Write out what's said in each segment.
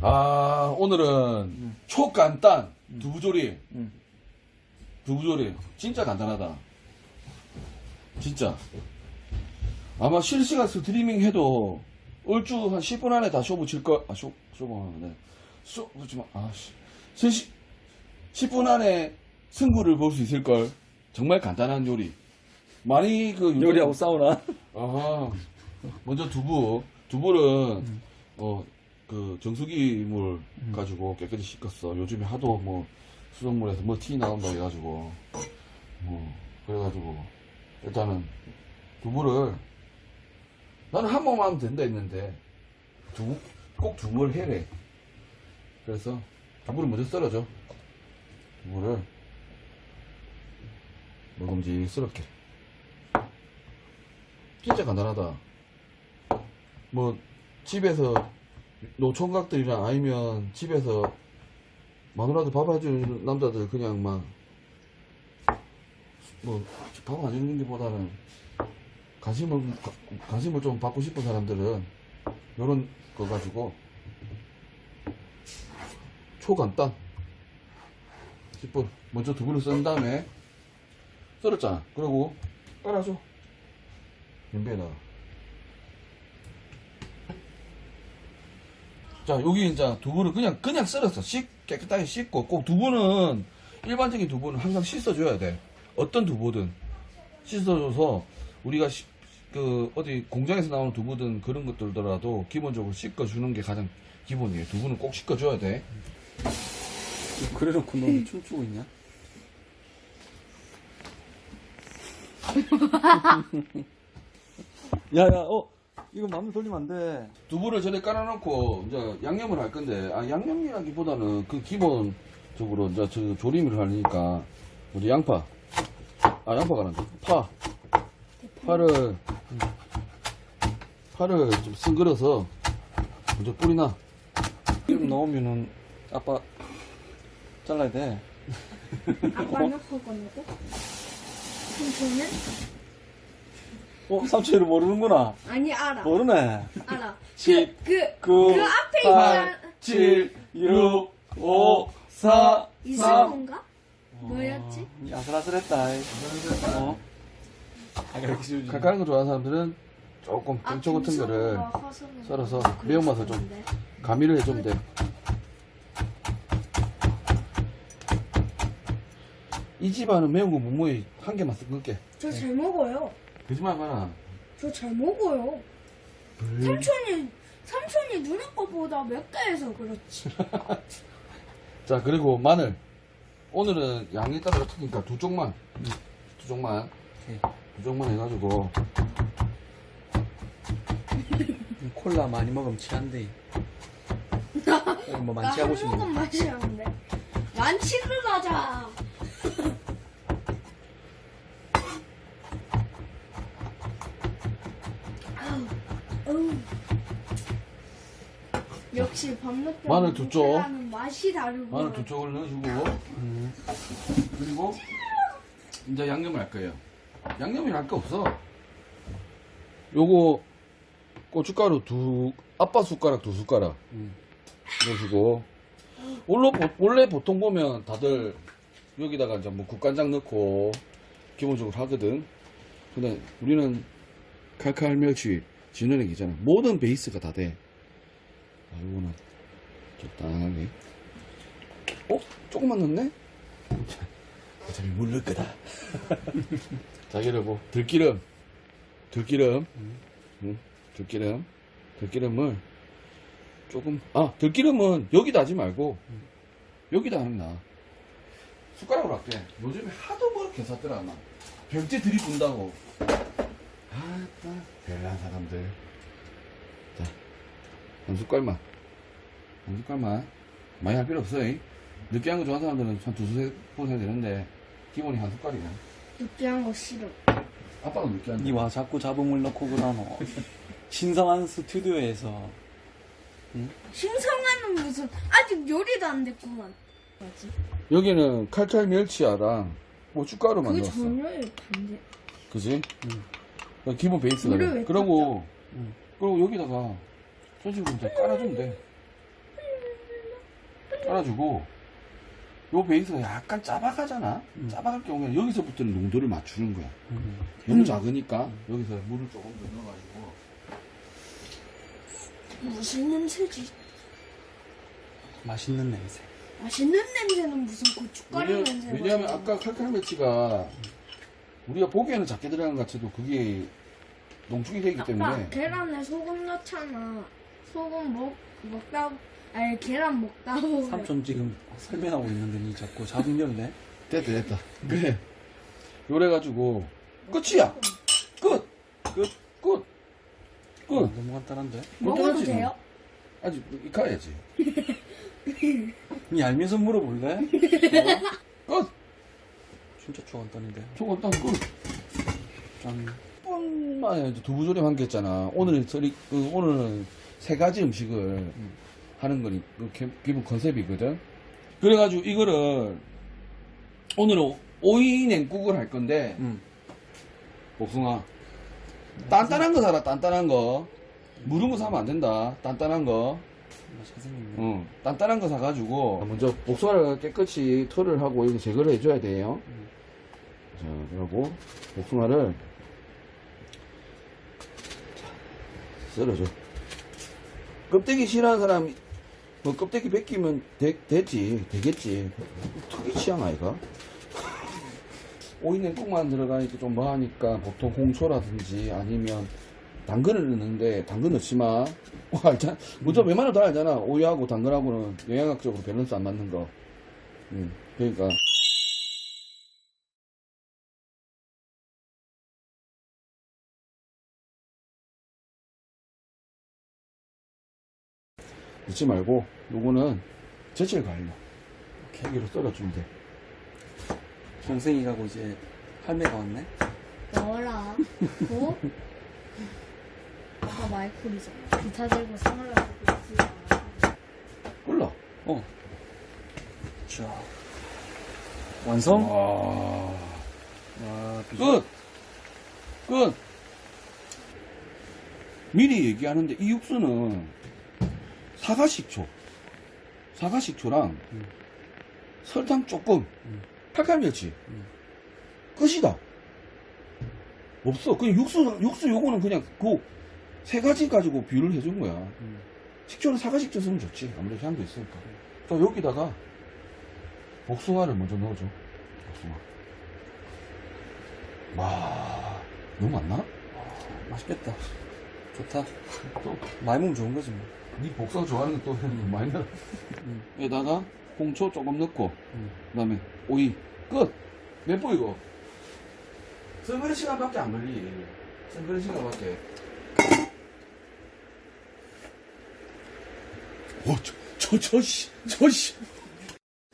아, 오늘은 초간단 두부조리. 음. 두부조리. 진짜 간단하다. 진짜. 아마 실시간 스트리밍 해도 얼추 한 10분 안에 다 쇼부 칠 거, 아, 쇼, 쇼부 하네. 쇼, 그렇지 마. 아, 씨. 3시, 10분 안에 승부를 볼 수 있을걸. 정말 간단한 요리. 많이 그 요리하고 사우나. 아하. 먼저 두부. 두부는, 어, 그, 정수기 물 가지고 깨끗이 씻었어. 요즘에 하도 뭐, 수돗물에서 뭐 티 나온다 해가지고. 뭐, 그래가지고. 일단은, 두부를, 나는 한 번만 하면 된다 했는데, 두, 꼭 두부를 해래. 그래서, 두부를 먼저 썰어줘. 두부를, 먹음직스럽게. 진짜 간단하다. 뭐 집에서 노총각들이나 아니면 집에서 마누라도 밥 해주는 남자들 그냥 막 뭐 밥 안 해주는 게보다는 관심을 가- 관심을 좀 받고 싶은 사람들은 요런 거 가지고 초간단 10분 먼저 두부를 썬 다음에 썰었잖아. 그리고 깔아줘. 냄비에다가 자, 여기 이제 두부를 그냥, 그냥 썰었어. 씻, 깨끗하게 씻고, 꼭 두부는, 일반적인 두부는 항상 씻어줘야 돼. 어떤 두부든. 씻어줘서, 우리가, 시- 그, 어디 공장에서 나오는 두부든 그런 것들더라도 기본적으로 씻어주는 게 가장 기본이에요. 두부는 꼭 씻어줘야 돼. 그래놓고 너 춤추고 있냐? 야야 어 이거 마음에 돌리면 안 돼 두부를 전에 깔아놓고, 이제 양념을 할 건데, 아, 양념이라기보다는 그 기본적으로 이제 저 조림을 하니까, 먼저 양파. 아, 양파가 난다. 파. 파를, 파를 좀 싱글어서, 먼저 뿌리나. 이름 넣으면은 아빠 잘라야 돼 아빠 넣고 거냐고? 삼촌은? 어? 삼촌이를 모르는구나 아니 알아 모르네 알아 십, 그, 그, 구, 그 앞에 팔, 있는 7 6 5 4 이승훈가? 뭐였지? 아슬아슬했다 어? 아 이렇게 씌우지 칼칼한 거 좋아하는 사람들은 조금 아, 땡초 같은 거를 김성우가 화성인 썰어서 거 매운 맛을 좀 그랬었는데. 가미를 해주면 돼. 이 집안은 매운 거 무모히 한 개만 섞을게. 저 잘 먹어요 거짓말 마라. 저 잘 먹어요 삼촌이 삼촌이 누나 거보다 몇 개 해서 그렇지 자, 그리고 마늘. 오늘은 양에 따라 어떻게니까 두 쪽만. 두 쪽만. 오케이. 두 쪽만 해가지고. 콜라 많이 먹으면 취한대 뭐나 많이 한 하고 싶네 모금 마시는데 만취를 가자 역시 밥 먹고 마늘 두 쪽. 하는 맛이 다르고 마늘 두 쪽을 넣으시고. 음. 그리고 이제 양념을 할 거예요. 양념이 할 거 없어. 요거 고춧가루 두 아빠 숟가락 두 숟가락 음. 넣으시고 원래, 보- 원래 보통 보면 다들 여기다가 이제 뭐 국간장 넣고 기본적으로 하거든. 근데 우리는 칼칼 멸치 진원액이잖아. 모든 베이스가 다 돼. 아, 요거는 적당하게. 어? 조금만 넣네? 어차피 물 넣을 거다. 자, 그리고 들기름. 들기름. 응? 들기름. 들기름을 조금, 아, 들기름은 여기다 하지 말고, 여기다 하는 게 나아. 숟가락으로 할게. 요즘에 하도 그렇게 샀더라, 막. 병째 들이분다고. 아따, 대단한 사람들. 자, 한 숟갈만. 한 숟갈만. 많이 할 필요 없어, 이. 느끼한 거 좋아하는 사람들은 한 두세 번 해야 되는데, 기본이 한 숟갈이야. 느끼한 거 싫어 아빠가 느끼한 거. 니와 자꾸 잡음을 넣고 그러노 신성한 스튜디오에서 신성한은 무슨 아직 요리도 안 됐구만 뭐지? 여기는 칼칼 멸치아랑 고춧가루만 그 넣었어. 전혀에 반대 그지? 음. 그 기본 베이스가. 왜 그리고, 음. 그리고 여기다가 소식으로 이제 깔아주면 돼. 깔아주고 요 베이스가 약간 짜박하잖아. 음. 짜박할 경우에 여기서부터는 농도를 맞추는 거야. 음. 너무 작으니까 여기서 물을 조금 더 넣어가지고 무슨 냄새지? 맛있는 냄새. 맛있는 냄새는 무슨 고춧가루 왜냐, 냄새? 왜냐하면 아까 칼칼 매치가 우리가 보기에는 작게 들어간 것 같아도 그게 농축이 되기 때문에 계란에 소금 넣잖아. 소금 먹 먹다 아니 계란 먹다 보면 삼촌 지금 설명하고 있는데 니 자꾸 자동열네. 됐다 됐다 그래 요래가지고 끝이야 끝 끝. 끝! 끝! 어, 너무 간단한데? 먹어도 꼴등하지, 돼요? 아직 익혀야지 니 알면서 물어볼래? 어? 끝! 진짜 초간단인데. 저거 딱 끝! 짠. 뿐만에 이제 두부 조림 한 개 했잖아 오늘은 저리, 그, 오늘은 세 가지 음식을 하는 거니 그 기- 기본 컨셉이거든 그래가지고 이거를 오늘은 오이 냉국을 할 건데 응. 복숭아 단단한 거 사라 단단한 거 무른 거 사면 안 된다 단단한 거 맛있게 생겼네. 응, 단단한 거 사가지고 먼저 복숭아를 깨끗이 털을 하고 이거 제거를 해줘야 돼요. 음. 자, 그리고 복숭아를 자, 썰어줘. 껍데기 싫어하는 사람 뭐 껍데기 벗기면 되, 되지 되겠지. 특이 취향 아이가? 오이 냉국만 들어가니까 좀 뭐하니까 보통 홍초라든지 아니면 당근을 넣는데 당근 넣지 마. 어, 알잖아. 먼저 웬만하면 다 알잖아. 오이하고 당근하고는 영양학적으로 밸런스 안 맞는 거. 음, 그러니까. 넣지 말고 요거는 제철 과일로 케이크로 썰어주면 돼. 동생이 가고 이제 할매가 왔네. 넣어라. 뭐? 아까 마이콜이잖아. 기타 들고 있지. 꿀러. 어. 자. 완성? 와. 와. 끝! 끝! 미리 얘기하는데 이 육수는 사과식초 사과식초랑 음. 설탕 조금 음. 칼칼멸치 음. 끝이다 없어 그냥 육수 육수 요거는 그냥 그 세 가지 가지고 비율을 해준 거야 음. 식초는 사과식초 쓰면 좋지 아무래도 향도 있으니까 자 여기다가 복숭아를 먼저 넣어줘 복숭아 와 너무 많나? 맛있겠다. 좋다. 또, 많이 먹으면 좋은 거지 뭐. 니 복숭아 좋아하는 거 또 많이 넣어 음. 여기다가 홍초 조금 넣고 음. 그 다음에 오이 끝! 몇보 이거? 썰그릇 시간밖에 안 걸리 썰그릇 시간밖에 오, 저, 저, 저, 씨, 저, 씨.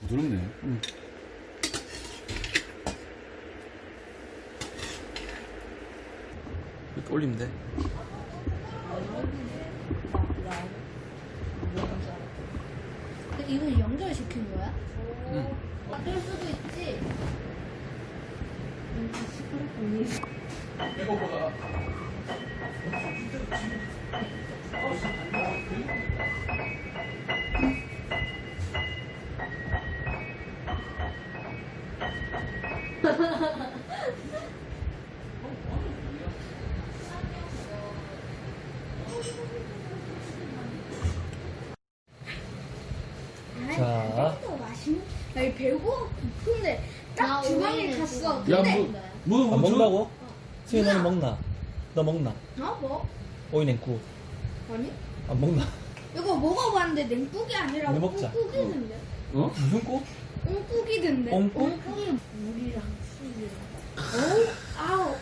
부드럽네. 음. 이렇게 올리면 돼. 이거 연결시킨 거야? 응. 바뀔 수도 있지. 이거보다. 아니 배고 근데 딱 주방에 갔어. 야, 근데 뭐, 뭐, 안 뭐, 저- 먹는다고? 수희 너는 먹나? 너 먹나? 어 뭐? 오이 냉국 아니 안 먹나? 이거 먹어봤는데 냉국이 아니라 우리 먹자. 꽁국이던데. 어? 무슨 국? 꽁국이던데. 꽁국? 꽁국이 물이랑 술이랑. 어우 아우.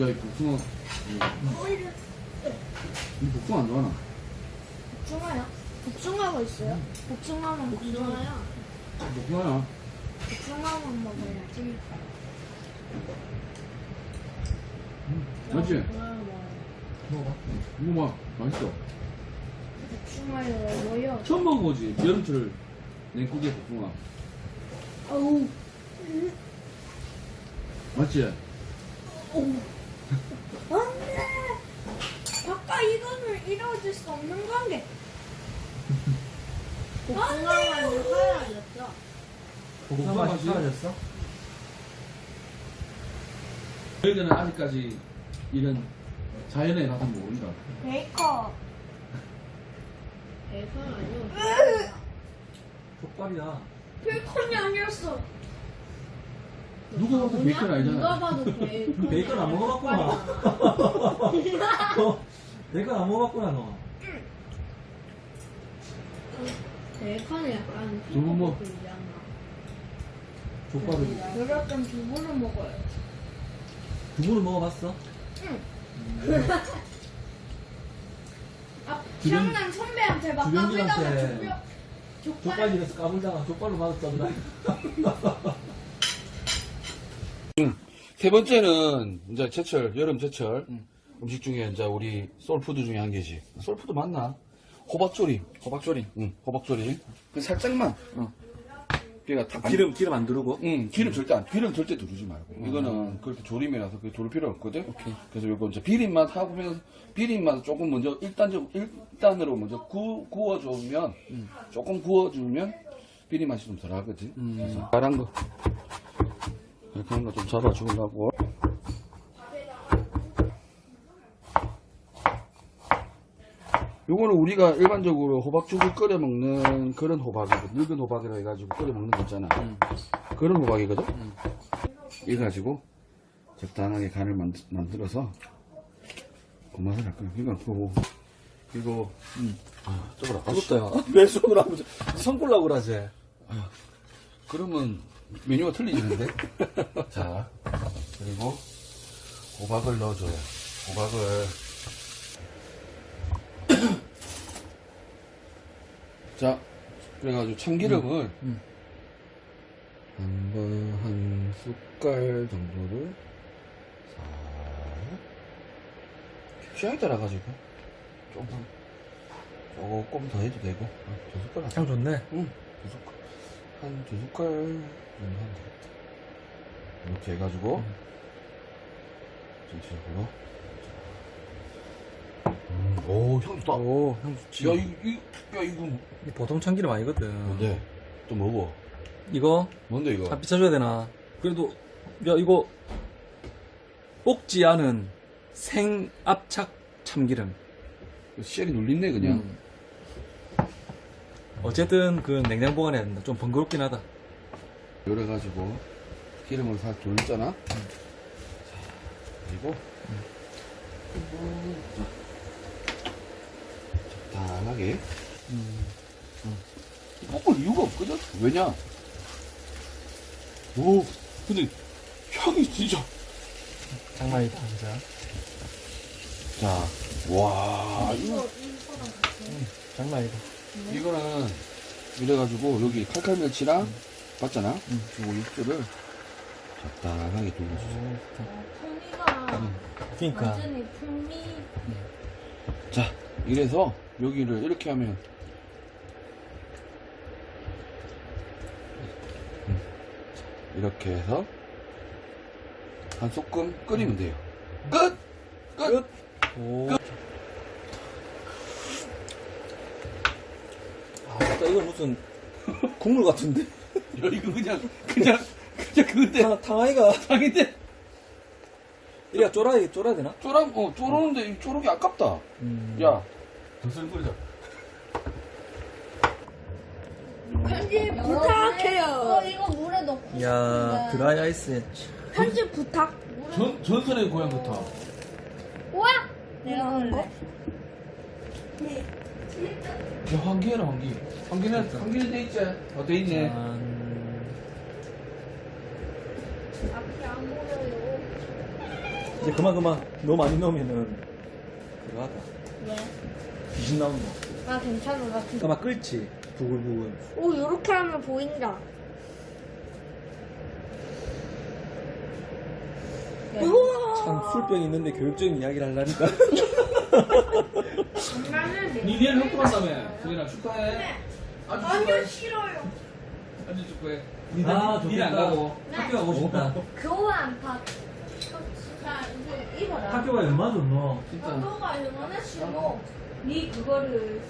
야, 이 복숭아, 오이를 이 복숭아 안 좋아하나? 복숭아요? 복숭아가 있어요? 복숭아만 복숭아야. 복숭아야. 복숭아만 먹어야지. 맞지? 복숭아 먹어요. 먹어봐. 이거 봐. 맛있어. 복숭아요 뭐요? 처음 먹어보지. 여름철 냉국에 복숭아. 어우. 맞지? 어우. 안돼. 아까 이거는 이루어질 수 없는 관계. 복숭아만 사라졌어. 복숭아 맛이 사라졌어? 저희들은 아직까지 이런 자연의 맛을 모른다. 베이커. 족발이야. 베이컨이 아니었어. 누가 봐도 베이컨 누가 아니잖아. 봐도 베이컨. 베이컨 안 먹어봤구나. 어, 베이컨 안 먹어봤구나, 너. 베이컨이 약간 두부 뭐. 피자이잖아. 족발을. 그럴 땐 두부를 먹어요. 두부를 먹어봤어? 아, 주변- 시험난 선배한테 막 까불다가 족발. 족발 족발. 이래서 까불다가 족발로 맞았던다. 세 번째는 이제 제철, 여름 제철 음 식 중에 이제 우리 소울푸드 중에 한 개지. 소울푸드 맞나? 호박조림. 호박조림. 응, 호박조림. 그 살짝만. 어. 그러니까 다 기름 기름 안 두르고. 응, 기름 절대 안, 기름 절대 두르지 말고. 이거는 그렇게 조림이라서 그게 두를 필요 없거든. 오케이. 그래서 요거 이제 비린맛 하면 비린맛 조금 먼저 일단적 일단으로 먼저 구, 구워주면 조금 구워주면 비린맛이 좀 덜하거든. 그래서 파란 거 이렇게 하는 거좀 잡아주려고. 요거는 우리가 일반적으로 호박죽을 끓여 먹는 그런 호박이거든. 늙은 호박이라 해가지고 끓여 먹는 거 있잖아. 그런 호박이거든. 이 가지고 적당하게 간을 만, 만들어서 그 맛을 할 거야. 그러니까 그거 이거 아, 저거라. 아, 씨. 뜨겁다, 야. 왜 손으로 하면 손 꼴라고 그러지? 그러면 메뉴가 틀리지는데? 자, 그리고 호박을 넣어줘요. 호박을. 자, 그래가지고 참기름을 음. 한 번, 한 숟갈 정도를 싹. 취향에 따라 가지고 조금, 조금 더 해도 되고, 아, 두 숟갈 향 좋네. 응, 두 숟갈. 한 두 숟갈 정도 하면 되겠다. 이렇게 해가지고, 전체적으로. 음, 오, 향 좋다. 오, 향 좋지. 야, 이, 이, 야, 이거 이 보통 참기름 아니거든. 뭔데? 또 먹어. 이거 뭔데, 이거? 다 비춰줘야 되나? 그래도 야 이거 볶지 않은 생압착 참기름. 씨알이 눌린네, 그냥. 음. 어쨌든 그 냉장 보관해야 된다. 좀 번거롭긴 하다. 요래가지고, 기름을 살짝 돌렸잖아? 자, 그리고, 그리고, 자, 적당하게. 볶을 이유가 없거든? 왜냐? 오, 근데 향이 진짜. 장난이다, 진짜. 자, 와, 이거, 장난이다. 이거는 이래가지고 여기 칼칼 멸치랑 봤잖아? 응. 요거 육수를 적당하게 돌려주세요. 풍미가 그러니까 완전히 풍미. 자, 이래서 여기를 이렇게 하면 음. 이렇게 해서 한 소끔 끓이면 돼요. 끝! 끝! 오. 아, 진짜 이건 무슨 국물 같은데? 야, 이거 그냥, 그냥, 그냥 그건데, 탕, 탕아이가 당인데, 이래가 쫄아야 쫄아야 되나? 쪼랑, 어, 쪼르는데 이 쪼르기 아깝다. 음. 야, 끓이자. 편집 어, 부탁해요. 이거 물에 넣고. 야. 드라이 아이스. 편집 부탁. 전, 전선의 고향 좋다. 우와! 내가 한 거? 야, 환기해라, 환기. 환기는, 환기는 돼 있지? 어, 돼 있네. 짠. 앞이 안 보여요. 이제 그만 그만. 너무 많이 넣으면은 그거 하다. 왜? 귀신 나온다. 아, 괜찮아. 나 그... 아마 끓지. 부글부글. 오, 이렇게 하면 보인다. 우와. 참 술병 있는데 교육적인 이야기를 하려니까. 엄마는 니 내일 학교 간다며. 수진아, 축하해. 아주 아니요, 싫어요. 아주 축하해. 아, 니들 안 좋겠다. 가고. 학교 가고 싶다. 교환 파. 자, 이거 입어라. 학교가 얼마 줬노? 진짜. 너가 얼마나 싫어? 네 그거를